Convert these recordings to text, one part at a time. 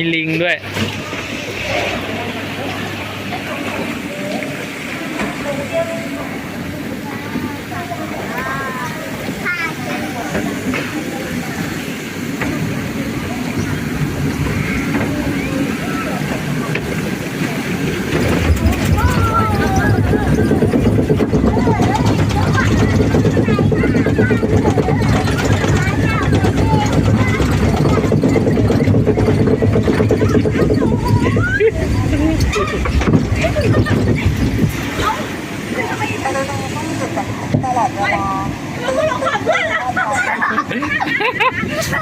มีลิงด้วย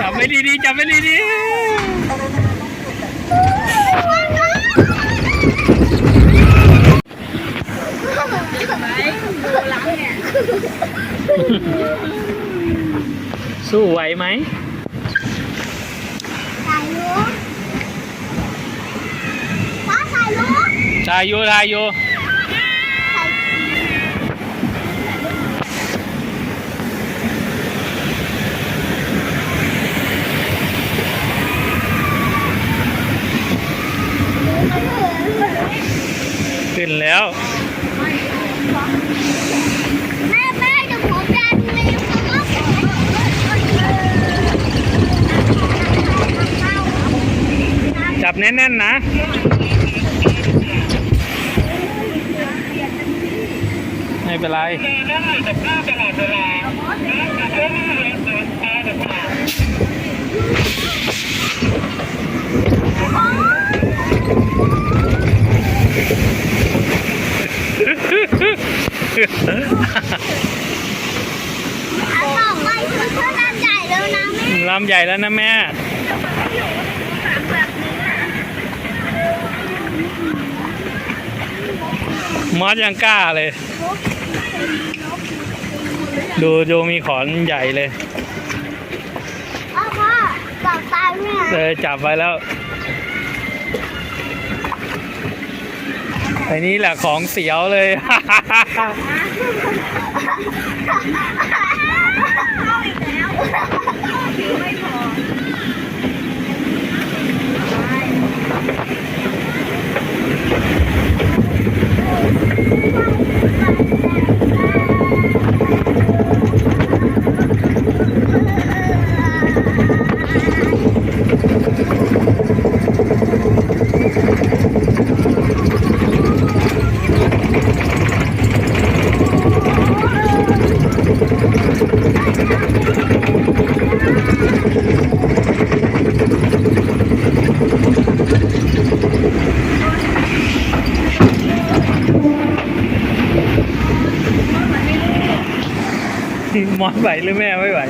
จับไม่ดีๆจับไม่ดีๆสู้ไหวไหมถ่ายรูปป้าถ่ายรูปทายอยู่ทายอยู่ถ่าย นแล้ว แม่แม่เดี๋ยวผมจะมีคำว่าจับแน่นๆนะ ไม่เป็นไรอันต่อไปคือเรื่องลำใหญ่แล้วนะแม่ลำใหญ่แล้วนะแม่ มอสยังกล้าเลย ดูดูมีขอนใหญ่เลยพ่อพ่อต่อตาแม่ เลยจับไว้แล้ว ไอ้นี้แหละของเสียวเลย มอสไหวหรือแม่ไม่ไหว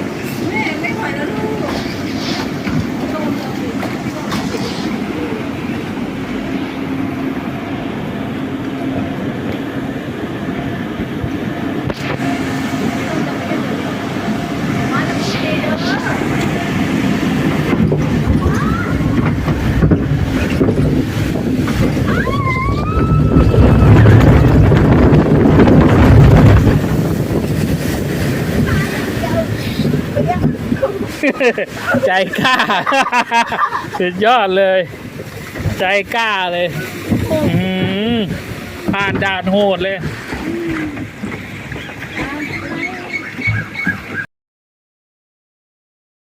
ใจกล้า สุดยอดเลย ใจกล้าเลยอืมผ่านด่านโหดเลย